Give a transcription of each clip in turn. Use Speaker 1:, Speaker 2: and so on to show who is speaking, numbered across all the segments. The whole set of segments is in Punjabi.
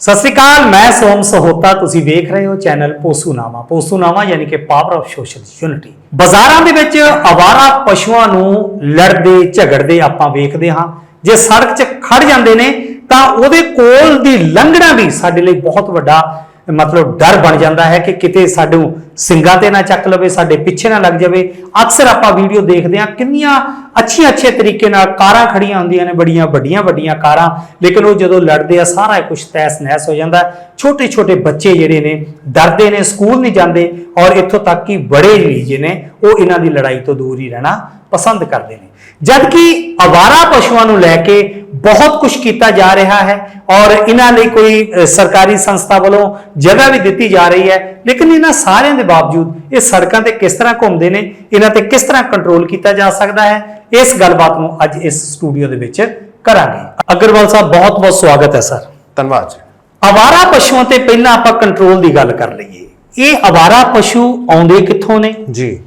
Speaker 1: ਸਤਿ ਸ੍ਰੀ ਅਕਾਲ, ਮੈਂ ਸੋਮ ਸਹੋਤਾ, ਤੁਸੀਂ ਵੇਖ ਰਹੇ ਹੋ ਚੈਨਲ ਪੋਸੂਨਾਮਾ। ਪੋਸੂਨਾਮਾ ਯਾਨੀ ਕਿ ਪਾਵਰ ਆਫ ਸੋਸ਼ਲ ਯੂਨਿਟੀ ਬਾਜ਼ਾਰਾਂ ਦੇ ਵਿੱਚ ਆਵਾਰਾ ਪਸ਼ੂਆਂ ਨੂੰ ਲੜਦੇ, ਝਗੜਦੇ ਆਪਾਂ ਵੇਖਦੇ ਹਾਂ। ਜੇ ਸੜਕ 'ਚ ਖੜ ਜਾਂਦੇ ਨੇ, ਤਾਂ ਉਹਦੇ ਕੋਲ ਦੀ ਲੰਘਣਾ ਵੀ ਸਾਡੇ ਲਈ ਬਹੁਤ ਵੱਡਾ ਮਤਲਬ ਡਰ ਬਣ ਜਾਂਦਾ ਹੈ ਕਿ ਕਿਤੇ ਸਾਨੂੰ ਸਿੰਗਾਂ ਤੇ ਨਾ ਚੱਕ ਲਵੇ, ਸਾਡੇ ਪਿੱਛੇ ਨਾ ਲੱਗ ਜਾਵੇ। ਅਕਸਰ ਆਪਾਂ ਵੀਡੀਓ ਦੇਖਦੇ ਹਾਂ, ਕਿੰਨੀਆਂ ਅੱਛੀਆਂ ਅੱਛੇ ਤਰੀਕੇ ਨਾਲ ਕਾਰਾਂ ਖੜੀਆਂ ਹੁੰਦੀਆਂ ਨੇ, ਬੜੀਆਂ ਵੱਡੀਆਂ ਵੱਡੀਆਂ ਕਾਰਾਂ। ਲੇਕਿਨ ਉਹ ਜਦੋਂ ਲੜਦੇ ਆ, ਸਾਰਾ ਕੁਝ ਤੈਸ ਨਹਿਸ ਹੋ ਜਾਂਦਾ। ਛੋਟੇ ਛੋਟੇ ਬੱਚੇ ਜਿਹੜੇ ਨੇ, ਡਰਦੇ ਨੇ, ਸਕੂਲ ਨਹੀਂ ਜਾਂਦੇ ਔਰ ਇੱਥੋਂ ਤੱਕ ਕਿ ਬੜੇ ਵੀ ਜੇ ਨੇ, ਉਹ ਇਹਨਾਂ ਦੀ ਲੜਾਈ ਤੋਂ ਦੂਰ ਹੀ ਰਹਿਣਾ ਪਸੰਦ ਕਰਦੇ ਨੇ। ਜਦਕਿ ਆਵਾਰਾ ਪਸ਼ੂਆਂ ਨੂੰ ਲੈ ਕੇ ਬਹੁਤ ਕੁਝ ਕੀਤਾ ਜਾ ਰਿਹਾ ਹੈ ਔਰ ਇਹਨਾਂ ਲਈ ਕੋਈ ਸਰਕਾਰੀ ਸੰਸਥਾ ਵੱਲੋਂ ਜਗ੍ਹਾ ਵੀ ਦਿੱਤੀ ਜਾ ਰਹੀ ਹੈ ਲੇਕਿਨ ਇਹਨਾਂ ਸਾਰਿਆਂ ਦੇ ਬਾਵਜੂਦ ਇਹ ਸੜਕਾਂ ਤੇ ਕਿਸ ਤਰ੍ਹਾਂ ਘੁੰਮਦੇ ਨੇ ਇਹਨਾਂ ਤੇ ਕਿਸ ਤਰ੍ਹਾਂ ਕੰਟਰੋਲ ਕੀਤਾ ਜਾ ਸਕਦਾ ਹੈ ਇਸ ਗੱਲਬਾਤ ਨੂੰ ਅੱਜ ਇਸ ਸਟੂਡੀਓ ਦੇ ਵਿੱਚ ਕਰਾਂਗੇ। ਅਗਰਵਾਲ ਸਾਹਿਬ ਬਹੁਤ ਬਹੁਤ ਸਵਾਗਤ ਹੈ ਸਰ।
Speaker 2: ਧੰਨਵਾਦ ਜੀ।
Speaker 1: ਆਵਾਰਾ ਪਸ਼ੂਆਂ ਤੇ ਪਹਿਲਾਂ ਆਪਾਂ ਕੰਟਰੋਲ ਦੀ ਗੱਲ ਕਰ ਲਈਏ। ਇਹ ਆਵਾਰਾ ਪਸ਼ੂ ਆਉਂਦੇ ਕਿੱਥੋਂ ਨੇ?
Speaker 2: ਜੀ।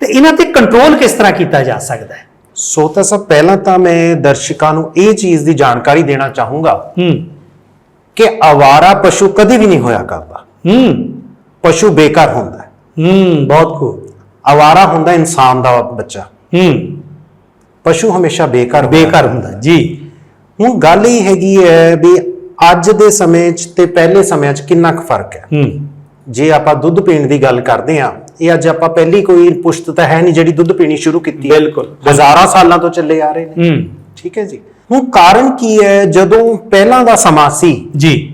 Speaker 1: ਤੇ ਇਹਨਾਂ ਤੇ ਕੰਟਰੋਲ ਕਿਸ ਤਰ੍ਹਾਂ ਕੀਤਾ ਜਾ ਸਕਦਾ ਹੈ?
Speaker 2: ਸੋ ਤਾਂ ਸਭ ਪਹਿਲਾਂ ਤਾਂ ਮੈਂ ਦਰਸ਼ਕਾਂ ਨੂੰ ਇਹ ਚੀਜ਼ ਦੀ ਜਾਣਕਾਰੀ ਦੇਣਾ ਚਾਹੂੰਗਾ
Speaker 1: ਹੂੰ।
Speaker 2: ਕਿ ਆਵਾਰਾ ਪਸ਼ੂ ਕਦੇ ਵੀ ਨਹੀਂ ਹੋਇਆ ਕਰਦਾ।
Speaker 1: ਹੂੰ।
Speaker 2: ਪਸ਼ੂ ਬੇਕਾਰ ਹੁੰਦਾ ਹੈ।
Speaker 1: ਹੂੰ ਬਹੁਤ ਖੂਬ।
Speaker 2: ਆਵਾਰਾ ਹੁੰਦਾ ਇਨਸਾਨ ਦਾ ਬੱਚਾ।
Speaker 1: ਹੂੰ।
Speaker 2: ਪਸ਼ੂ ਹਮੇਸ਼ਾ ਬੇਕਾਰ ਹੁੰਦਾ ਹੈ।
Speaker 1: ਬੇਕਾਰ ਹੁੰਦਾ ਜੀ।
Speaker 2: ਹੁਣ ਗੱਲ ਇਹ ਹੈਗੀ ਹੈ ਵੀ ਅੱਜ ਦੇ ਸਮੇਂ 'ਚ ਤੇ ਪਹਿਲੇ ਸਮਿਆਂ 'ਚ ਕਿੰਨਾ ਕੁ ਫ਼ਰਕ ਹੈ।
Speaker 1: ਹੂੰ।
Speaker 2: ਜੇ ਆਪਾਂ ਦੁੱਧ ਪੀਣ ਦੀ ਗੱਲ ਕਰਦੇ ਹਾਂ ਇਹ ਅੱਜ ਆਪਾਂ ਪਹਿਲੀ ਕੋਈ ਪੁਸ਼ਤ ਤਾਂ ਹੈ ਨਹੀਂ ਜਿਹੜੀ ਦੁੱਧ ਪੀਣੀ ਸ਼ੁਰੂ ਕੀਤੀ ਹੈ।
Speaker 1: ਬਿਲਕੁਲ।
Speaker 2: ਹਜ਼ਾਰਾਂ ਸਾਲਾਂ ਤੋਂ ਚੱਲੇ ਆ ਰਹੇ ਨੇ।
Speaker 1: ਹੂੰ।
Speaker 2: ਠੀਕ ਹੈ ਜੀ। ਹੁਣ ਕਾਰਨ ਕੀ ਹੈ? ਜਦੋਂ ਪਹਿਲਾਂ ਦਾ ਸਮਾਂ ਸੀ
Speaker 1: ਜੀ।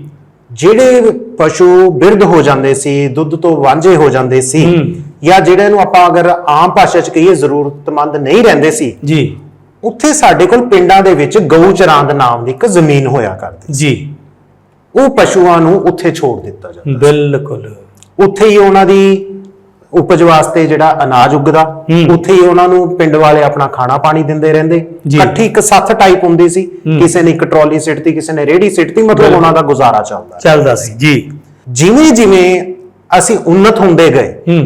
Speaker 2: ਜਿਹੜੇ ਪਸ਼ੂ ਬਿਰਧ ਹੋ ਜਾਂਦੇ ਸੀ ਦੁੱਧ ਤੋਂ ਵਾਂਝੇ ਹੋ ਜਾਂਦੇ ਸੀ। ਜਾਂ ਜਿਹੜੇ ਨੂੰ ਆਪਾਂ ਅਗਰ ਆਮ ਭਾਸ਼ਾ 'ਚ ਕਹੀਏ ਜ਼ਰੂਰਤਮੰਦ ਨਹੀਂ ਰਹਿੰਦੇ ਸੀ
Speaker 1: ਜੀ।
Speaker 2: ਉੱਥੇ ਸਾਡੇ ਕੋਲ ਪਿੰਡਾਂ ਦੇ ਵਿੱਚ ਗਊ ਚਰਾਂਦ ਨਾਮ ਦੀ ਇੱਕ ਜ਼ਮੀਨ ਹੋਇਆ ਕਰਦੀ
Speaker 1: ਜੀ।
Speaker 2: ਉਹ ਪਸ਼ੂਆਂ ਨੂੰ ਉੱਥੇ ਛੋੜ ਦਿੱਤਾ ਜਾਂਦਾ
Speaker 1: ਬਿਲਕੁਲ।
Speaker 2: ਉੱਥੇ ਹੀ ਉਹਨਾਂ ਦੀ ਉਪਜ ਵਾਸਤੇ ਜਿਹੜਾ ਅਨਾਜ ਉੱਗਦਾ ਉੱਥੇ ਹੀ ਉਹਨਾਂ ਨੂੰ ਪਿੰਡ ਵਾਲੇ ਆਪਣਾ ਖਾਣਾ ਪਾਣੀ ਦਿੰਦੇ ਰਹਿੰਦੇ। ਇਕੱਠੀ ਇੱਕ ਸੱਥ ਟਾਈਪ ਹੁੰਦੀ ਸੀ ਕਿਸੇ ਨੇ ਇੱਕ ਟਰਾਲੀ ਸਿੱਟਤੀ ਕਿਸੇ ਨੇ ਰੇੜੀ ਸਿੱਟਤੀ ਮਤਲਬ ਉਹਨਾਂ ਦਾ ਗੁਜ਼ਾਰਾ ਚੱਲਦਾ।
Speaker 1: ਚੱਲਦਾ ਸੀ ਜੀ।
Speaker 2: ਜਿਵੇਂ ਜਿਵੇਂ ਅਸੀਂ ਉન્નਤ ਹੁੰਦੇ ਗਏ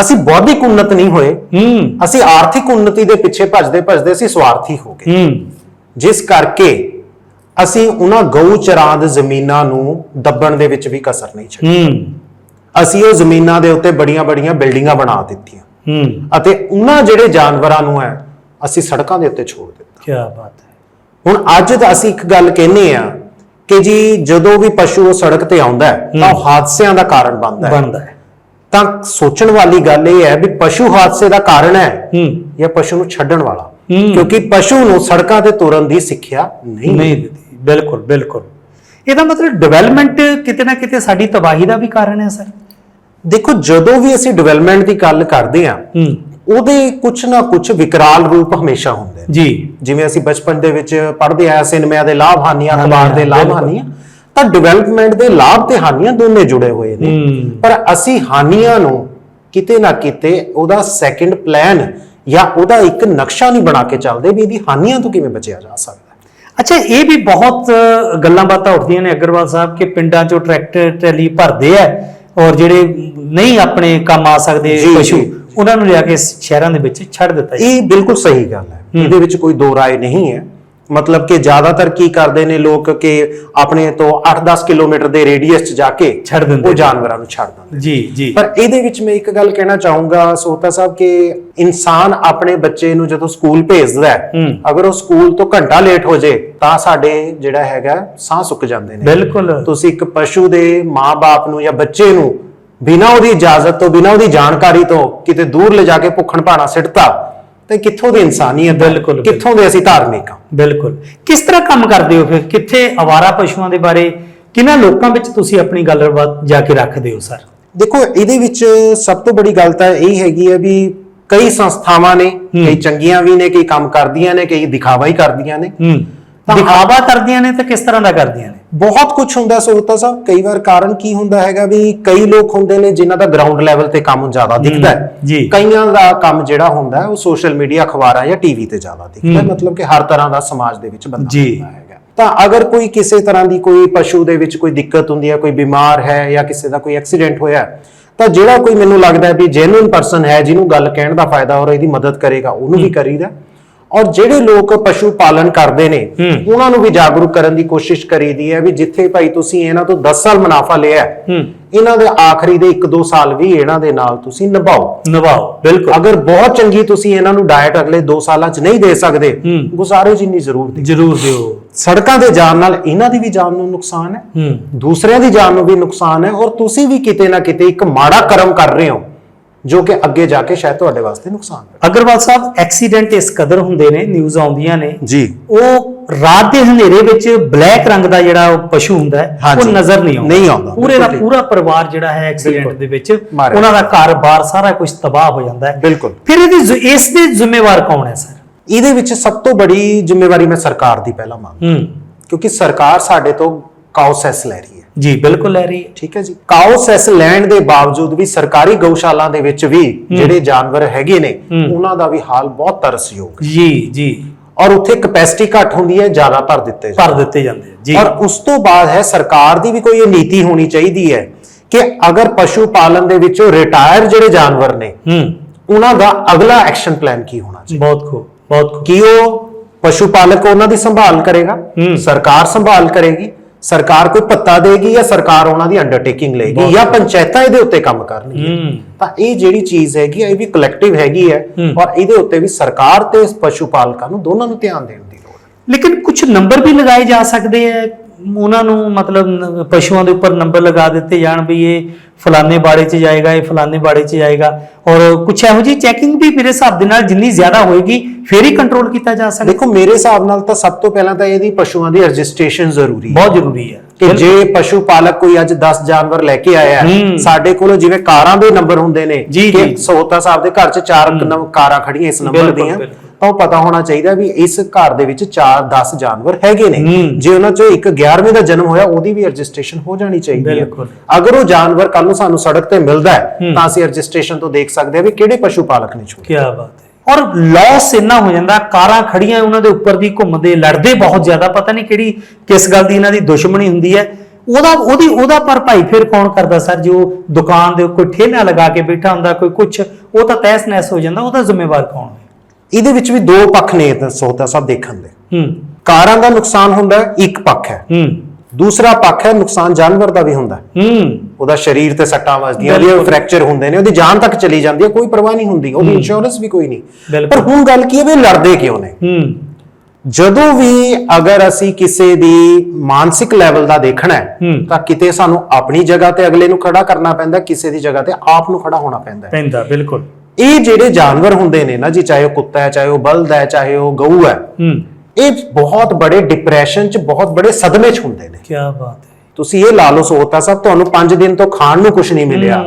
Speaker 2: ਅਸੀਂ ਬੌਧਿਕ ਉન્નਤ ਨਹੀਂ ਹੋਏ ਅਸੀਂ ਆਰਥਿਕ ਉન્નਤੀ ਦੇ ਪਿੱਛੇ ਭੱਜਦੇ ਭੱਜਦੇ ਅਸੀਂ ਸਵਾਰਥੀ ਹੋ ਗਏ। ਜਿਸ ਕਰਕੇ ਅਸੀਂ ਉਹਨਾਂ ਗਊ ਚਰਾਂ ਦੇ ਜ਼ਮੀਨਾਂ ਨੂੰ ਦੱਬਣ ਦੇ ਵਿੱਚ ਵੀ ਕਸਰ ਨਹੀਂ ਛੱਡੀ। ਅਸੀਂ ਉਹ ਜ਼ਮੀਨਾਂ ਦੇ ਉੱਤੇ ਬੜੀਆਂ-ਬੜੀਆਂ ਬਿਲਡਿੰਗਾਂ ਬਣਾ ਦਿੱਤੀਆਂ।
Speaker 1: ਹੂੰ।
Speaker 2: ਅਤੇ ਉਹਨਾਂ ਜਿਹੜੇ ਜਾਨਵਰਾਂ ਨੂੰ ਹੈ ਅਸੀਂ ਸੜਕਾਂ ਦੇ ਉੱਤੇ ਛੋੜ ਦਿੱਤਾ।
Speaker 1: ਕੀ ਬਾਤ ਹੈ।
Speaker 2: ਹੁਣ ਅੱਜ ਤਾਂ ਅਸੀਂ ਇੱਕ ਗੱਲ ਕਹਿੰਦੇ ਆ ਕਿ ਜੀ ਜਦੋਂ ਵੀ ਪਸ਼ੂ ਉਹ ਸੜਕ ਤੇ ਆਉਂਦਾ ਹੈ ਤਾਂ ਉਹ ਹਾਦਸਿਆਂ ਦਾ ਕਾਰਨ ਬਣਦਾ ਹੈ।
Speaker 1: ਬਣਦਾ ਹੈ।
Speaker 2: ਤਾਂ ਸੋਚਣ ਵਾਲੀ ਗੱਲ ਇਹ ਹੈ ਵੀ ਪਸ਼ੂ ਹਾਦਸੇ ਦਾ ਕਾਰਨ ਹੈ
Speaker 1: ਹੂੰ।
Speaker 2: ਜਾਂ ਪਸ਼ੂ ਨੂੰ ਛੱਡਣ ਵਾਲਾ। ਕਿਉਂਕਿ ਪਸ਼ੂ ਨੂੰ ਸੜਕਾਂ ਤੇ ਤੁਰਨ ਦੀ ਸਿੱਖਿਆ ਨਹੀਂ
Speaker 1: ਨਹੀਂ ਦਿੱਤੀ। ਬਿਲਕੁਲ ਬਿਲਕੁਲ। ਇਹਦਾ ਮਤਲਬ ਡਿਵੈਲਪਮੈਂਟ ਕਿਤੇ ਨਾ ਕਿਤੇ ਸਾਡੀ ਤਬਾਹੀ ਦਾ ਵੀ ਕਾਰਨ ਹੈ ਸਰ।
Speaker 2: ਦੇਖੋ ਜਦੋਂ ਵੀ ਅਸੀਂ ਡਿਵੈਲਪਮੈਂਟ ਦੀ ਗੱਲ ਕਰਦੇ ਆ
Speaker 1: ਹੂੰ
Speaker 2: ਉਹਦੇ ਕੁਝ ਨਾ ਕੁਝ ਵਿਕਰਾਲ ਰੂਪ ਹਮੇਸ਼ਾ ਹੁੰਦੇ ਨੇ
Speaker 1: ਜੀ
Speaker 2: ਜਿਵੇਂ ਅਸੀਂ ਬਚਪਨ ਦੇ ਵਿੱਚ ਪੜ੍ਹਦੇ ਆਏ ਸਿਨੇਮਾ ਦੇ ਲਾਭ ਹਾਨੀਆਂ ਅਖਬਾਰ ਦੇ ਲਾਭ। ਹਾਨੀਆਂ ਤਾਂ ਡਿਵੈਲਪਮੈਂਟ ਦੇ ਲਾਭ ਤੇ ਹਾਨੀਆਂ ਦੋਨੇ ਜੁੜੇ ਹੋਏ ਨੇ। ਪਰ ਅਸੀਂ ਹਾਨੀਆਂ ਨੂੰ ਕਿਤੇ ਨਾ ਕਿਤੇ ਉਹਦਾ ਸੈਕੰਡ ਪਲਾਨ ਜਾਂ ਉਹਦਾ ਇੱਕ ਨਕਸ਼ਾ ਨਹੀਂ ਬਣਾ ਕੇ ਚੱਲਦੇ ਵੀ ਇਹਦੀ ਹਾਨੀਆਂ ਤੋਂ ਕਿਵੇਂ ਬਚਿਆ ਜਾ ਸਕਦਾ।
Speaker 1: ਅੱਛਾ ਇਹ ਵੀ ਬਹੁਤ ਗੱਲਾਂ ਬਾਤਾਂ ਉੱਠਦੀਆਂ ਨੇ ਅਗਰਵਾਲ ਸਾਹਿਬ ਕਿ ਪਿੰਡਾਂ 'ਚੋਂ ਟਰੈਕਟਰ ਟਰੈਲੀ ਭਰਦੇ ਆ ਔਰ ਜਿਹੜੇ ਨਹੀਂ ਆਪਣੇ ਕੰਮ ਆ ਸਕਦੇ
Speaker 2: ਜੀ,
Speaker 1: ਪਸ਼ੂ
Speaker 2: ਜੀ।
Speaker 1: ਉਹਨਾਂ ਨੂੰ ਲਿਆ ਕੇ ਸ਼ਹਿਰਾਂ ਦੇ ਵਿੱਚ ਛੱਡ ਦਿੱਤਾ ਜੀ।
Speaker 2: ਇਹ ਬਿਲਕੁਲ ਸਹੀ ਗੱਲ ਹੈ। ਇਹਦੇ ਵਿੱਚ ਕੋਈ ਦੋ ਰਾਏ ਨਹੀਂ ਹੈ। ਮਤਲਬ ਕਿ ਜ਼ਿਆਦਾਤਰ ਕੀ ਕਰਦੇ ਨੇ ਲੋਕ ਕਿ ਆਪਣੇ ਤੋਂ 8-10 ਕਿਲੋਮੀਟਰ ਦੇ ਰੇਡੀਅਸ 'ਚ ਜਾ ਕੇ
Speaker 1: ਛੱਡ ਦਿੰਦੇ
Speaker 2: ਉਹ। ਜਾਨਵਰਾਂ ਨੂੰ ਛੱਡ ਦਿੰਦੇ
Speaker 1: ਜੀ ਜੀ
Speaker 2: ਪਰ ਇਹਦੇ ਵਿੱਚ ਮੈਂ ਇੱਕ ਗੱਲ ਕਹਿਣਾ ਚਾਹੂੰਗਾ ਸੋਤਾ ਸਾਹਿਬ ਕਿ ਇਨਸਾਨ ਆਪਣੇ ਬੱਚੇ ਨੂੰ ਜਦੋਂ ਸਕੂਲ ਭੇਜਦਾ ਹੈ। ਅਗਰ ਉਹ ਸਕੂਲ ਤੋਂ ਘੰਟਾ ਲੇਟ ਹੋ ਜੇ ਤਾਂ ਸਾਡੇ ਜਿਹੜਾ ਹੈਗਾ ਸਾਹ ਸੁੱਕ ਜਾਂਦੇ ਨੇ
Speaker 1: ਬਿਲਕੁਲ
Speaker 2: ਤੁਸੀਂ ਇੱਕ ਪਸ਼ੂ ਦੇ ਮਾਂ-ਬਾਪ ਨੂੰ ਜਾਂ ਬੱਚੇ ਨੂੰ ਬਿਨਾਂ ਉਹਦੀ ਇਜਾਜ਼ਤ ਤੋਂ ਬਿਨਾਂ ਉਹਦੀ ਜਾਣਕਾਰੀ ਤੋਂ ਕਿਤੇ ਦੂਰ ਲਿਜਾ ਕੇ ਭੁੱਖਣ ਭਾਣਾ ਸਿੱਟਤਾ ਤੇ ਕਿੱਥੋਂ ਦੀ ਇਨਸਾਨੀਅਤ?
Speaker 1: ਬਿਲਕੁਲ,
Speaker 2: ਕਿੱਥੋਂ ਦੇ ਅਸੀਂ ਧਾਰਮਿਕ ਹਾਂ
Speaker 1: ਬਿਲਕੁਲ। ਕਿਸ ਤਰ੍ਹਾਂ ਕੰਮ ਕਰਦੇ ਹੋ ਫਿਰ? ਕਿੱਥੇ ਆਵਾਰਾ ਪਸ਼ੂਆਂ ਦੇ ਬਾਰੇ? ਕਿਹਨਾਂ ਲੋਕਾਂ ਵਿੱਚ ਤੁਸੀਂ ਆਪਣੀ ਗੱਲਬਾਤ ਜਾ ਕੇ ਰੱਖਦੇ ਹੋ ਸਰ?
Speaker 2: ਦੇਖੋ ਇਹਦੇ ਵਿੱਚ ਸਭ ਤੋਂ ਬੜੀ ਗੱਲ ਤਾਂ ਇਹ ਹੈਗੀ ਹੈ ਵੀ ਕਈ ਸੰਸਥਾਵਾਂ ਨੇ ਕਈ ਚੰਗੀਆਂ ਵੀ ਨੇ ਕਈ ਕੰਮ ਕਰਦੀਆਂ ਨੇ ਕਈ ਦਿਖਾਵਾ ਹੀ ਕਰਦੀਆਂ ਨੇ।
Speaker 1: ਦਿਖਾਵਾ ਕਰਦੀਆਂ ਨੇ ਤਾਂ ਕਿਸ ਤਰ੍ਹਾਂ ਦਾ ਕਰਦੀਆਂ ਨੇ?
Speaker 2: ਬਹੁਤ ਕੁਝ ਹੁੰਦਾ ਸੋਤਾ ਸਾਹਿਬ। ਕਈ ਵਾਰ ਕਾਰਨ ਕੀ ਹੁੰਦਾ ਹੈਗਾ ਵੀ ਕਈ ਲੋਕ ਹੁੰਦੇ ਨੇ ਜਿਨ੍ਹਾਂ ਦਾ ਗਰਾਊਂਡ ਲੈਵਲ ਤੇ ਕੰਮ ਜ਼ਿਆਦਾ ਦਿਖਦਾ ਹੈ। ਕਈਆਂ ਦਾ ਕੰਮ ਜਿਹੜਾ ਹੁੰਦਾ ਹੈ ਉਹ ਸੋਸ਼ਲ ਮੀਡੀਆ ਅਖਬਾਰਾਂ ਜਾਂ ਟੀਵੀ ਤੇ ਜ਼ਿਆਦਾ ਦਿਖਦਾ ਹੈ।
Speaker 1: ਹੂੰ।
Speaker 2: ਮਤਲਬ ਕਿ ਹਰ ਤਰ੍ਹਾਂ ਦਾ ਸਮਾਜ ਦੇ ਵਿੱਚ ਬੰਦਾ। ਹੁੰਦਾ ਹੈਗਾ ਤਾਂ ਅਗਰ ਕੋਈ ਕਿਸੇ ਤਰ੍ਹਾਂ ਦੀ ਕੋਈ ਪਸ਼ੂ ਦੇ ਵਿੱਚ ਕੋਈ ਦਿੱਕਤ ਹੁੰਦੀ ਹੈ ਕੋਈ ਬਿਮਾਰ ਹੈ ਜਾਂ ਕਿਸੇ ਦਾ ਕੋਈ ਐਕਸੀਡੈਂਟ ਹੋਇਆ ਹੈ, ਤਾਂ ਜਿਹੜਾ ਕੋਈ ਮੈਨੂੰ ਲੱਗਦਾ ਹੈ ਵੀ ਜੈਨੂਇਨ ਪਰਸਨ ਹੈ ਜਿਹਨੂੰ ਗੱਲ ਕਹਿਣ ਦਾ ਫਾਇਦਾ ਹੋ ਰਿਹਾ ਇਹਦੀ ਮਦਦ ਕਰੇਗਾ ਉਹਨੂੰ ਵੀ ਕਰੀਦਾ ਔਰ ਜਿਹੜੇ ਲੋਕ ਪਸ਼ੂ ਪਾਲਣ ਕਰਦੇ ਨੇ। ਉਹਨਾਂ ਨੂੰ ਵੀ ਜਾਗਰੂਕ ਕਰਨ ਦੀ ਕੋਸ਼ਿਸ਼ ਕਰੀਦੀ ਹੈ ਵੀ ਜਿੱਥੇ ਭਾਈ ਤੁਸੀਂ ਇਹਨਾਂ ਤੋਂ 10 ਸਾਲ ਮੁਨਾਫਾ ਲਿਆ ਇਹਨਾਂ ਦੇ ਆਖਰੀ ਦੇ 1-2 ਸਾਲ ਵੀ ਇਹਨਾਂ ਦੇ ਨਾਲ ਤੁਸੀਂ ਨਿਭਾਓ।
Speaker 1: ਨਿਭਾਓ ਬਿਲਕੁਲ।
Speaker 2: ਅਗਰ ਬਹੁਤ ਚੰਗੀ ਤੁਸੀਂ ਇਹਨਾਂ ਨੂੰ ਡਾਈਟ ਅਗਲੇ 2 ਸਾਲਾਂ 'ਚ ਨਹੀਂ ਦੇ ਸਕਦੇ। ਗੁਜ਼ਾਰੇ ਜਿੰਨੀ ਜ਼ਰੂਰ ਦਿਓ
Speaker 1: ਜਰੂਰ ਦਿਓ।
Speaker 2: ਸੜਕਾਂ ਤੇ ਜਾਣ ਨਾਲ ਇਹਨਾਂ ਦੀ ਵੀ ਜਾਨ ਨੂੰ ਨੁਕਸਾਨ ਹੂੰ। ਦੂਸਰਿਆਂ ਦੀ ਜਾਨ ਨੂੰ ਵੀ ਨੁਕਸਾਨ ਹੈ ਔਰ ਤੁਸੀਂ ਵੀ ਕਿਤੇ ਨਾ ਕਿਤੇ ਇੱਕ ਮਾੜਾ ਕਰਮ ਕਰ ਰਹੇ ਹੋ। ਜੋ ਕਿ ਅੱਗੇ ਜਾ ਕੇ ਸ਼ਾਇਦ ਤੁਹਾਡੇ ਵਾਸਤੇ ਨੁਕਸਾਨ ਹੈ
Speaker 1: ਅਗਰਵਾਲ ਸਾਹਿਬ ਐਕਸੀਡੈਂਟ ਇਸ ਕਦਰ ਹੁੰਦੇ ਨੇ ਨਿਊਜ਼ ਆਉਂਦੀਆਂ ਨੇ।
Speaker 2: ਜੀ।
Speaker 1: ਉਹ ਰਾਤ ਦੇ ਹਨੇਰੇ ਵਿੱਚ ਬਲੈਕ ਰੰਗ ਦਾ ਜਿਹੜਾ ਉਹ ਪਸ਼ੂ ਹੁੰਦਾ ਹੈ ਉਹ। ਨਜ਼ਰ ਨਹੀਂ ਆਉਂਦਾ।
Speaker 2: ਨਹੀਂ ਆਉਂਦਾ,
Speaker 1: ਪੂਰੇ ਦਾ। ਪੂਰਾ ਪਰਿਵਾਰ ਜਿਹੜਾ ਹੈ ਐਕਸੀਡੈਂਟ। ਦੇ ਵਿੱਚ। ਉਹਨਾਂ ਦਾ ਘਰ-ਬਾਰ ਸਾਰਾ ਕੁਝ ਤਬਾਹ ਹੋ ਜਾਂਦਾ ਹੈ।
Speaker 2: ਬਿਲਕੁਲ।
Speaker 1: ਫਿਰ ਇਹਦੀ ਇਸ ਦੇ ਜ਼ਿੰਮੇਵਾਰ ਕੌਣ ਹੈ ਸਰ?
Speaker 2: ਇਹਦੇ ਵਿੱਚ ਸਭ ਤੋਂ ਬੜੀ ਜ਼ਿੰਮੇਵਾਰੀ ਮੈਂ ਸਰਕਾਰ ਦੀ ਪਹਿਲਾਂ ਮੰਨ
Speaker 1: ਹੂੰ।
Speaker 2: ਕਿਉਂਕਿ ਸਰਕਾਰ ਸਾਡੇ ਤੋਂ ਕਾਉ ਸੈਸ ਲੈ ਰਹੀ ਹੈ।
Speaker 1: ਜੀ ਬਿਲਕੁਲ ਲੈ ਰਹੀ ਹੈ।
Speaker 2: ਠੀਕ ਹੈ ਜੀ। ਕਾਉ ਸੈਸ ਲੈਣ ਦੇ ਬਾਵਜੂਦ ਵੀ ਸਰਕਾਰੀ ਗਊਸ਼ਾਲਾ ਦੇ ਵਿੱਚ ਵੀ ਜਿਹੜੇ ਜਾਨਵਰ ਹੈਗੇ ਨੇ। ਉਹਨਾਂ ਦਾ ਵੀ ਹਾਲ ਬਹੁਤ ਤਰਸਯੋਗ
Speaker 1: ਜੀ ਜੀ।
Speaker 2: ਔਰ ਉੱਥੇ ਕਪੈਸਿਟੀ ਘੱਟ ਹੁੰਦੀ ਹੈ ਜ਼ਿਆਦਾ ਭਰ ਦਿੱਤੇ
Speaker 1: ਭਰ ਦਿੱਤੇ ਜਾਂਦੇ ਜੀ।
Speaker 2: ਔਰ ਉਸ ਤੋਂ ਬਾਅਦ ਹੈ ਸਰਕਾਰ ਦੀ ਵੀ ਕੋਈ ਇਹ ਨੀਤੀ ਹੋਣੀ ਚਾਹੀਦੀ ਹੈ ਕਿ ਅਗਰ ਪਸ਼ੂ ਪਾਲਣ ਦੇ ਵਿੱਚੋਂ ਰਿਟਾਇਰ ਜਿਹੜੇ ਜਾਨਵਰ ਨੇ
Speaker 1: ਹੂੰ।
Speaker 2: ਉਹਨਾਂ ਦਾ ਅਗਲਾ ਐਕਸ਼ਨ ਪਲਾਨ ਕੀ ਹੋਣਾ ਚਾਹੀਦਾ?
Speaker 1: ਬਹੁਤ ਖੂਬ ਬਹੁਤ ਖੂਬ।
Speaker 2: ਕੀ ਉਹ ਪਸ਼ੂ ਪਾਲਕ ਉਹਨਾਂ ਦੀ ਸੰਭਾਲ ਕਰੇਗਾ। ਸਰਕਾਰ ਸੰਭਾਲ ਕਰੇਗੀ? ਸਰਕਾਰ ਕੋਈ ਭੱਤਾ ਦੇਗੀ ਜਾਂ ਸਰਕਾਰ ਉਹਨਾਂ ਦੀ ਅੰਡਰਟੇਕਿੰਗ ਲਏਗੀ ਜਾਂ ਪੰਚਾਇਤਾਂ ਇਹਦੇ ਉੱਤੇ ਕੰਮ ਕਰਨਗੀਆਂ? ਤਾਂ ਇਹ ਜਿਹੜੀ ਚੀਜ਼ ਹੈਗੀ ਇਹ ਵੀ ਕਲੈਕਟਿਵ ਹੈਗੀ ਹੈ
Speaker 1: ਹੂੰ।
Speaker 2: ਔਰ ਇਹਦੇ ਉੱਤੇ ਵੀ ਸਰਕਾਰ ਤੇ ਪਸ਼ੂ ਪਾਲਕਾਂ ਨੂੰ ਦੋਨਾਂ ਨੂੰ ਧਿਆਨ ਦੇਣ ਦੀ ਲੋੜ ਹੈ।
Speaker 1: ਲੇਕਿਨ ਕੁਝ ਨੰਬਰ ਵੀ ਲਗਾਏ ਜਾ ਸਕਦੇ ਆ ਉਹਨਾਂ ਨੂੰ ਮਤਲਬ ਨ- ਪਸ਼ੂਆਂ ਦੇ ਉੱਪਰ ਨੰਬਰ ਲਗਾ ਦਿੱਤੇ ਜਾਣ ਵੀ ਇਹ ਫਲਾਣੇ ਬਾੜੇ 'ਚ ਜਾਏਗਾ ਇਹ ਫਲਾਣੇ ਬਾੜੇ 'ਚ ਜਾਏਗਾ ਔਰ ਕੁਝ ਇਹੋ ਜਿਹੀ ਚੈਕਿੰਗ ਵੀ ਮੇਰੇ ਹਿਸਾਬ ਦੇ ਨਾਲ ਜਿੰਨੀ ਜ਼ਿਆਦਾ ਹੋਏਗੀ ਫੇਰ ਹੀ ਕੰਟਰੋਲ ਕੀਤਾ ਜਾ ਸਕਦਾ
Speaker 2: ਦੇਖੋ ਮੇਰੇ ਹਿਸਾਬ ਨਾਲ ਤਾਂ ਸਭ ਤੋਂ ਪਹਿਲਾਂ ਤਾਂ ਇਹਦੀ ਪਸ਼ੂਆਂ ਦੀ ਰਜਿਸਟ੍ਰੇਸ਼ਨ ਜ਼ਰੂਰੀ ਹੈ
Speaker 1: ਬਹੁਤ ਜ਼ਰੂਰੀ ਹੈ
Speaker 2: ਕਿ ਜੇ ਪਸ਼ੂ ਪਾਲਕ ਕੋਈ ਅੱਜ 10 ਜਾਨਵਰ ਲੈ ਕੇ ਆਇਆ ਹੈ
Speaker 1: ਹੂੰ।
Speaker 2: ਸਾਡੇ ਕੋਲ ਜਿਵੇਂ ਕਾਰਾਂ ਦੇ ਨੰਬਰ ਹੁੰਦੇ ਨੇ
Speaker 1: ਜੀ,
Speaker 2: ਕਿ
Speaker 1: ਜੀ।
Speaker 2: ਸੋਤਾ ਸਾਹਿਬ ਦੇ ਘਰ 'ਚ ਚਾਰ ਨੰਬਰ ਕਾਰਾਂ ਖੜੀਆਂ ਇਸ ਨੰਬਰ
Speaker 1: ਬਿਲਕੁਲ,
Speaker 2: ਦੀਆਂ
Speaker 1: ਬਿਲਕੁਲ।
Speaker 2: ਤਾਂ ਉਹ ਪਤਾ ਹੋਣਾ ਚਾਹੀਦਾ ਵੀ ਇਸ ਘਰ ਦੇ ਵਿੱਚ 4 10 ਜਾਨਵਰ ਹੈਗੇ ਨੇ। ਜੇ ਉਹਨਾਂ ਚੋਂ ਇੱਕ 11ਵੇਂ ਦਾ ਜਨਮ ਹੋਇਆ ਉਹਦੀ ਵੀ ਰਜਿਸਟ੍ਰੇਸ਼ਨ ਹੋ ਜਾਣੀ ਚਾਹੀਦੀ ਹੈ। ਅਗਰ ਉਹ ਜਾਨਵਰ ਕੱਲ ਨੂੰ ਸਾਨੂੰ ਸੜਕ ਤੇ ਮਿਲਦਾ ਹੈ। ਤਾਂ ਅਸੀਂ ਰਜਿਸਟ੍ਰੇਸ਼ਨ ਤੋਂ ਦੇਖ ਸਕਦੇ ਹਾਂ ਵੀ ਕਿਹੜੇ ਪਸ਼ੂ ਪਾਲਕ ਨੇ ਛੋੜੇ
Speaker 1: ਕੀ ਬਾਤ ਹੈ। ਔਰ ਲਾਸ ਇੰਨਾ ਹੋ ਜਾਂਦਾ ਕਾਰਾਂ ਖੜੀਆਂ ਉਹਨਾਂ ਦੇ ਉੱਪਰ ਦੀ ਘੁੰਮਦੇ ਲੜਦੇ ਬਹੁਤ ਜ਼ਿਆਦਾ। ਪਤਾ ਨਹੀਂ ਕਿਹੜੀ ਕਿਸ ਗੱਲ ਦੀ ਇਹਨਾਂ ਦੀ ਦੁਸ਼ਮਣੀ ਹੁੰਦੀ ਹੈ। ਉਹਦਾ ਉਹਦੀ ਉਹਦਾ ਭਰਪਾਈ ਫਿਰ ਕੌਣ ਕਰਦਾ ਸਰ? ਜੋ ਦੁਕਾਨ ਦੇ ਕੋਈ ਠੇਲਾ ਲਗਾ ਕੇ ਬੈਠਾ ਹੁੰਦਾ ਕੋਈ ਕੁਛ ਉਹ ਤਾਂ ਤਹਿਸ ਨਹਿਸ ਹੋ ਜਾਂਦਾ ਉਹਦਾ ਜ਼ਿੰਮੇਵਾਰ ਕੌਣ ਹੈ?
Speaker 2: ਇਹਦੇ ਵਿੱਚ ਵੀ ਦੋ ਪੱਖ ਨੇ ਸੋਤਾ ਸਾਹਿਬ ਦੇਖਣ ਦੇ।
Speaker 1: ਹੂੰ।
Speaker 2: ਕਾਰਾਂ ਦਾ ਨੁਕਸਾਨ ਹੁੰਦਾ ਇੱਕ ਪੱਖ ਹੈ।
Speaker 1: ਹੂੰ।
Speaker 2: ਦੂਸਰਾ ਪੱਖ ਹੈ ਨੁਕਸਾਨ ਜਾਨਵਰ ਦਾ ਵੀ ਹੁੰਦਾ ਹੈ। ਉਹਦਾ ਸਰੀਰ ਤੇ ਸੱਟਾਂ ਵੱਜਦੀਆਂ ਉਹਦੇ। ਫ੍ਰੈਕਚਰ ਹੁੰਦੇ ਨੇ ਉਹਦੀ ਜਾਨ ਤੱਕ ਚਲੀ ਜਾਂਦੀ ਹੈ ਕੋਈ ਪਰਵਾਹ ਨਹੀਂ ਹੁੰਦੀ ਉਹਦੀ ਇੰਸ਼ੋਰੈਂਸ ਵੀ ਕੋਈ ਨਹੀਂ। ਪਰ ਹੁਣ ਗੱਲ ਕੀ ਹੈ ਵੀ ਲੜਦੇ ਕਿਉਂ ਨੇ?
Speaker 1: ਹੂੰ।
Speaker 2: ਜਦੋਂ ਵੀ ਅਗਰ ਅਸੀਂ ਕਿਸੇ ਦੀ ਮਾਨਸਿਕ ਲੈਵਲ ਦਾ ਦੇਖਣਾ ਹੈ। ਤਾਂ ਕਿਤੇ ਸਾਨੂੰ ਆਪਣੀ ਜਗ੍ਹਾ ਤੇ ਅਗਲੇ ਨੂੰ ਖੜਾ ਕਰਨਾ ਪੈਂਦਾ ਕਿਸੇ ਦੀ ਜਗ੍ਹਾ ਤੇ ਆਪ ਨੂੰ ਖੜਾ ਹੋਣਾ ਪੈਂਦਾ।
Speaker 1: ਪੈਂਦਾ ਬਿਲਕੁਲ।
Speaker 2: ਇਹ ਜਿਹੜੇ ਜਾਨਵਰ ਹੁੰਦੇ ਨੇ ਨਾ ਜੀ ਚਾਹੇ ਉਹ ਕੁੱਤਾ ਹੈ ਚਾਹੇ ਉਹ ਬਲਦ ਹੈ ਚਾਹੇ ਉਹ ਗਊ ਹੈ ਇਹ ਬਹੁਤ ਬੜੇ ਡਿਪਰੈਸ਼ਨ ਚ ਬਹੁਤ ਬੜੇ ਸਦਮੇ ਚ ਹੁੰਦੇ ਨੇ।
Speaker 1: ਕੀ ਬਾਤ ਹੈ।
Speaker 2: ਤੁਸੀਂ ਇਹ ਲਾ ਲਓ ਸੋਤਾ ਸਾਹਿਬ ਤੁਹਾਨੂੰ 5 ਦਿਨ ਤੋਂ ਖਾਣ ਨੂੰ ਕੁਝ ਨਹੀਂ ਮਿਲਿਆ।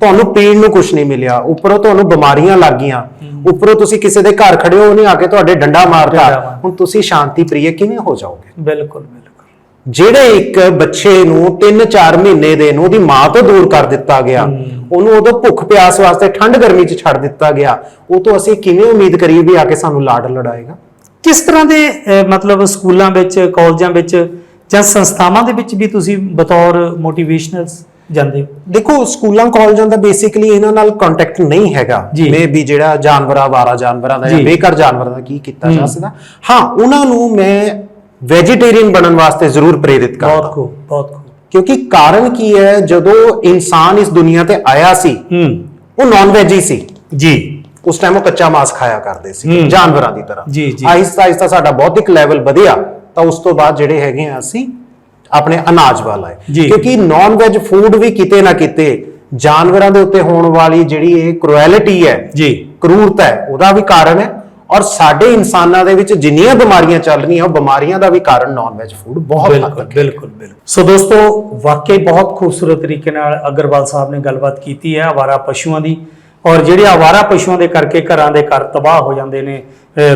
Speaker 2: ਤੁਹਾਨੂੰ ਪੀਣ ਨੂੰ ਕੁਝ ਨਹੀਂ ਮਿਲਿਆ ਉੱਪਰੋਂ ਤੁਹਾਨੂੰ ਬਿਮਾਰੀਆਂ ਲੱਗ ਗਈਆਂ ਉੱਪਰੋਂ ਤੁਸੀਂ ਕਿਸੇ ਦੇ ਘਰ ਖੜੇ ਹੋ ਉਹਨੇ ਆ ਕੇ ਤੁਹਾਡੇ ਡੰਡਾ ਮਾਰਤਾ।
Speaker 1: ਮਾਰ-
Speaker 2: ਹੁਣ ਤੁਸੀਂ ਸ਼ਾਂਤੀ ਪ੍ਰਿਯ ਕਿਵੇਂ ਹੋ ਜਾਓਗੇ?
Speaker 1: ਬਿਲਕੁਲ ਬਿਲਕੁਲ।
Speaker 2: ਜਿਹੜੇ ਇੱਕ ਬੱਚੇ ਨੂੰ 3-4 ਮਹੀਨੇ ਦੇ ਨੂੰ ਉਹਦੀ ਮਾਂ ਤੋਂ ਦੂਰ ਕਰ ਦਿੱਤਾ ਗਿਆ ਉਹਨੂੰ ਉਦੋਂ ਭੁੱਖ ਪਿਆਸ ਵਾਸਤੇ ਠੰਡ ਗਰਮੀ 'ਚ ਛੱਡ ਦਿੱਤਾ ਗਿਆ। ਉਹ ਤੋਂ ਅਸੀਂ ਕਿਵੇਂ ਉਮੀਦ ਕਰੀਏ ਵੀ ਆ ਕੇ ਸਾਨੂੰ ਲਾਡ ਲੜਾਏਗਾ?
Speaker 1: ਕਿਸ ਤਰ੍ਹਾਂ ਦੇ ਮਤਲਬ ਸਕੂਲਾਂ ਵਿੱਚ ਕਾਲਜਾਂ ਵਿੱਚ ਜਾਂ ਸੰਸਥਾਵਾਂ ਦੇ ਵਿੱਚ ਵੀ ਤੁਸੀਂ ਬਤੌਰ ਮੋਟੀਵੇਸ਼ਨਲਸ ਜਾਂਦੇ ਹੋ?
Speaker 2: ਦੇਖੋ ਸਕੂਲਾਂ ਕਾਲਜਾਂ ਦਾ ਬੇਸਿਕਲੀ ਇਹਨਾਂ ਨਾਲ ਕੰਟੈਕਟ ਨਹੀਂ ਹੈਗਾ। ਮੇ ਵੀ ਜਿਹੜਾ ਜਾਨਵਰਾਂ ਵਾਰਾ ਜਾਨਵਰਾਂ ਦਾ ਜਾਂ। ਬੇਕਾਰ ਜਾਨਵਰਾਂ ਦਾ ਕੀ ਕੀਤਾ ਜਾ। ਸਕਦਾ। ਹਾਂ ਉਹਨਾਂ ਨੂੰ ਮੈਂ ਵੈਜੀਟੇਰੀਅਨ ਬਣਨ ਵਾਸਤੇ ਜ਼ਰੂਰ ਪ੍ਰੇਰਿਤ
Speaker 1: ਬਹੁਤ
Speaker 2: ਕਰਦਾ।
Speaker 1: ਖੂਬ ਬਹੁਤ ਖੂਬ
Speaker 2: ਕਿਉਂਕਿ ਕਾਰਨ ਕੀ ਹੈ? ਜਦੋਂ ਇਨਸਾਨ ਇਸ ਦੁਨੀਆ ਤੇ ਆਇਆ ਸੀ
Speaker 1: ਹੂੰ।
Speaker 2: ਉਹ ਨਾਨ ਵੈਜ ਹੀ ਸੀ।
Speaker 1: ਜੀ।
Speaker 2: ਉਸ ਟਾਈਮ ਉਹ ਕੱਚਾ ਮਾਸ ਖਾਇਆ ਕਰਦੇ ਸੀ। ਜਾਨਵਰਾਂ ਦੀ ਤਰ੍ਹਾਂ।
Speaker 1: ਜੀ, ਜੀ।
Speaker 2: ਆਹਿਸਤਾ ਆਹਿਸਤਾ ਸਾਡਾ ਬੌਧਿਕ ਲੈਵਲ ਵਧਿਆ ਤਾਂ ਉਸ ਤੋਂ ਬਾਅਦ ਜਿਹੜੇ ਹੈਗੇ ਆ ਅਸੀਂ ਆਪਣੇ ਅਨਾਜ ਵੱਲ ਆਏ। ਕਿਉਂਕਿ ਨਾਨ ਵੈਜ ਫੂਡ ਵੀ ਕਿਤੇ ਨਾ ਕਿਤੇ ਜਾਨਵਰਾਂ ਦੇ ਉੱਤੇ ਹੋਣ ਵਾਲੀ ਜਿਹੜੀ ਇਹ ਕ੍ਰੂਐਲਿਟੀ ਹੈ
Speaker 1: ਜੀ।
Speaker 2: ਕਰੂਰਤਾ ਹੈ ਉਹਦਾ ਵੀ ਕਾਰਨ ਹੈ। ਔਰ ਸਾਡੇ ਇਨਸਾਨਾਂ ਦੇ ਵਿੱਚ ਜਿੰਨੀਆਂ ਬਿਮਾਰੀਆਂ ਚੱਲ ਰਹੀਆਂ ਉਹ ਬਿਮਾਰੀਆਂ ਦਾ ਵੀ ਕਾਰਨ ਨਾਨ ਵੈਜ ਫੂਡ ਬਹੁਤ
Speaker 1: ਬਿਲਕੁਲ ਬਿਲਕੁਲ ਬਿਲਕੁਲ। ਸੋ ਦੋਸਤੋ ਵਾਕਈ ਬਹੁਤ ਖੂਬਸੂਰਤ ਤਰੀਕੇ ਨਾਲ ਅਗਰਵਾਲ ਸਾਹਿਬ ਨੇ ਗੱਲਬਾਤ ਕੀਤੀ ਹੈ ਆਵਾਰਾ ਪਸ਼ੂਆਂ ਦੀ। ਔਰ ਜਿਹੜੇ ਆਵਾਰਾ ਪਸ਼ੂਆਂ ਦੇ ਕਰਕੇ ਘਰਾਂ ਦੇ ਘਰ ਤਬਾਹ ਹੋ ਜਾਂਦੇ ਨੇ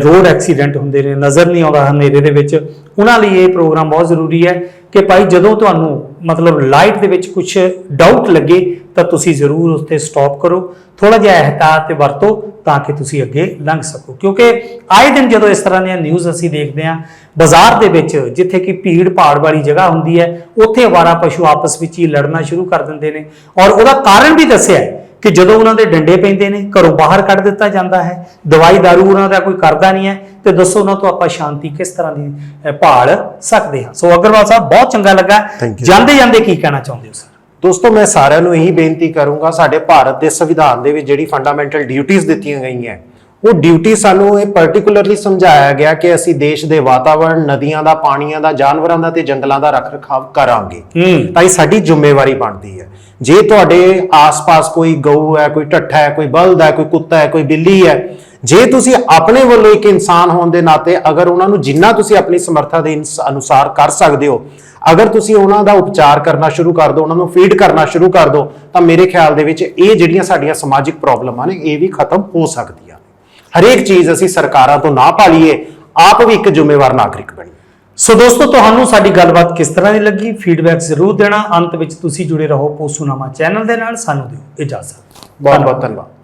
Speaker 1: ਰੋਡ ਐਕਸੀਡੈਂਟ ਹੁੰਦੇ ਨੇ ਨਜ਼ਰ ਨਹੀਂ ਆਉਂਦਾ ਹਨੇਰੇ ਦੇ ਵਿੱਚ ਉਹਨਾਂ ਲਈ ਇਹ ਪ੍ਰੋਗਰਾਮ ਬਹੁਤ ਜ਼ਰੂਰੀ ਹੈ ਕਿ ਭਾਈ ਜਦੋਂ ਤੁਹਾਨੂੰ ਮਤਲਬ ਲਾਈਟ ਦੇ ਵਿੱਚ ਕੁਝ ਡਾਊਟ ਲੱਗੇ ਤਾਂ ਤੁਸੀਂ ਜ਼ਰੂਰ ਉਸ ਤੇ ਸਟਾਪ ਕਰੋ ਥੋੜਾ ਜਿਹਾ ਇਹਤਾਤ ਤੇ ਵਰਤੋ ਤਾਂ ਕਿ ਤੁਸੀਂ ਅੱਗੇ ਲੰਘ ਸਕੋ। ਕਿਉਂਕਿ ਆਏ ਦਿਨ ਜਦੋਂ ਇਸ ਤਰ੍ਹਾਂ ਦੀਆਂ ਨਿਊਜ਼ ਅਸੀਂ ਦੇਖਦੇ ਹਾਂ ਬਾਜ਼ਾਰ ਦੇ ਵਿੱਚ ਜਿੱਥੇ ਕਿ ਭੀੜ ਭਾੜ ਵਾਲੀ ਜਗ੍ਹਾ ਹੁੰਦੀ ਹੈ ਉੱਥੇ ਅਵਾਰਾ ਪਸ਼ੂ ਆਪਸ ਵਿੱਚ ਹੀ ਲੜਨਾ ਸ਼ੁਰੂ ਕਰ ਦਿੰਦੇ ਨੇ। ਔਰ ਉਹਦਾ ਕਾਰਨ ਵੀ ਦੱਸਿਆ ਹੈ ਕਿ ਜਦੋਂ ਉਹਨਾਂ ਦੇ ਡੰਡੇ ਪੈਂਦੇ ਨੇ ਘਰੋਂ ਬਾਹਰ ਕੱਢ ਦਿੱਤਾ ਜਾਂਦਾ ਹੈ। ਦਵਾਈ ਦਾਰੂ ਉਹਨਾਂ ਦਾ ਕੋਈ ਕਰਦਾ ਨਹੀਂ ਹੈ ਤੇ ਦੱਸੋ ਉਹਨਾਂ ਤੋਂ ਆਪਾਂ ਸ਼ਾਂਤੀ ਕਿਸ ਤਰ੍ਹਾਂ ਦੀ ਭਾਲ ਸਕਦੇ ਹਾਂ। ਸੋ ਅਗਰਵਾਲ ਸਾਹਿਬ ਬਹੁਤ ਚੰਗਾ ਲੱਗਾ. ਜਾਂਦੇ ਜਾਂਦੇ ਕੀ ਕਹਿਣਾ ਚਾਹੁੰਦੇ ਹੋ ਸਰ
Speaker 2: ਦੋਸਤੋ ਮੈਂ ਸਾਰਿਆਂ ਨੂੰ ਇਹੀ ਬੇਨਤੀ ਕਰੂੰਗਾ ਸਾਡੇ ਭਾਰਤ ਦੇ ਸੰਵਿਧਾਨ ਦੇ ਵਿੱਚ ਜਿਹੜੀ ਫੰਡਾਮੈਂਟਲ ਡਿਊਟੀਆਂ ਦਿੱਤੀਆਂ ਗਈਆਂ ਉਹ ਡਿਊਟੀ ਸਾਨੂੰ ਇਹ ਪਾਰਟਿਕੂਲਰਲੀ ਸਮਝਾਇਆ ਗਿਆ ਕਿ ਅਸੀਂ ਦੇਸ਼ ਦੇ ਵਾਤਾਵਰਣ ਨਦੀਆਂ ਦਾ ਪਾਣੀਆਂ ਦਾ ਜਾਨਵਰਾਂ ਦਾ ਤੇ ਜੰਗਲਾਂ ਦਾ ਰੱਖ ਰਖਾਵ ਕਰਾਂਗੇ ਤਾਂ ਇਹ ਸਾਡੀ ਜ਼ਿੰਮੇਵਾਰੀ ਬਣਦੀ ਹੈ। ਜੇ ਤੁਹਾਡੇ ਆਸ-ਪਾਸ ਕੋਈ ਗਊ ਹੈ ਕੋਈ ਢੱਠਾ ਹੈ ਕੋਈ ਬਲਦ ਹੈ ਕੋਈ ਕੁੱਤਾ ਹੈ ਕੋਈ ਬਿੱਲੀ ਹੈ ਜੇ ਤੁਸੀਂ ਆਪਣੇ ਵੱਲੋਂ ਇੱਕ ਇਨਸਾਨ ਹੋਣ ਦੇ ਨਾਤੇ ਅਗਰ ਉਹਨਾਂ ਨੂੰ ਜਿੰਨਾ ਤੁਸੀਂ ਆਪਣੀ ਸਮਰੱਥਾ ਦੇ ਅਨੁਸਾਰ ਕਰ ਸਕਦੇ ਹੋ ਅਗਰ ਤੁਸੀਂ ਉਹਨਾਂ ਦਾ ਉਪਚਾਰ ਕਰਨਾ ਸ਼ੁਰੂ ਕਰ ਦਿਓ ਉਹਨਾਂ ਨੂੰ ਫੀਡ ਕਰਨਾ ਸ਼ੁਰੂ ਕਰ ਦਿਓ ਤਾਂ ਮੇਰੇ ਖਿਆਲ ਦੇ ਵਿੱਚ ਇਹ ਜਿਹੜੀਆਂ ਸਾਡੀਆਂ ਸਮਾਜਿਕ ਪ੍ਰੋਬਲਮਾਂ ਨੇ ਇਹ ਵੀ ਖਤਮ ਹੋ ਸਕਦੀਆਂ ਹਰੇਕ ਚੀਜ਼ ਅਸੀਂ ਸਰਕਾਰਾਂ ਤੋਂ ਨਾ ਭਾਲੀਏ ਆਪ ਵੀ ਇੱਕ ਜ਼ਿੰਮੇਵਾਰ ਨਾਗਰਿਕ ਬਣੀਏ।
Speaker 1: ਸੋ ਦੋਸਤੋ ਤੁਹਾਨੂੰ ਸਾਡੀ ਗੱਲਬਾਤ ਕਿਸ ਤਰ੍ਹਾਂ ਦੀ ਲੱਗੀ? ਫੀਡਬੈਕ ਜ਼ਰੂਰ ਦੇਣਾ। ਅੰਤ ਵਿੱਚ ਤੁਸੀਂ ਜੁੜੇ ਰਹੋ ਪੋਸੂਨਾਮਾ ਚੈਨਲ ਦੇ ਨਾਲ। ਸਾਨੂੰ ਦਿਓ ਇਜਾਜ਼ਤ।
Speaker 2: ਬਹੁਤ ਬਹੁਤ ਧੰਨਵਾਦ।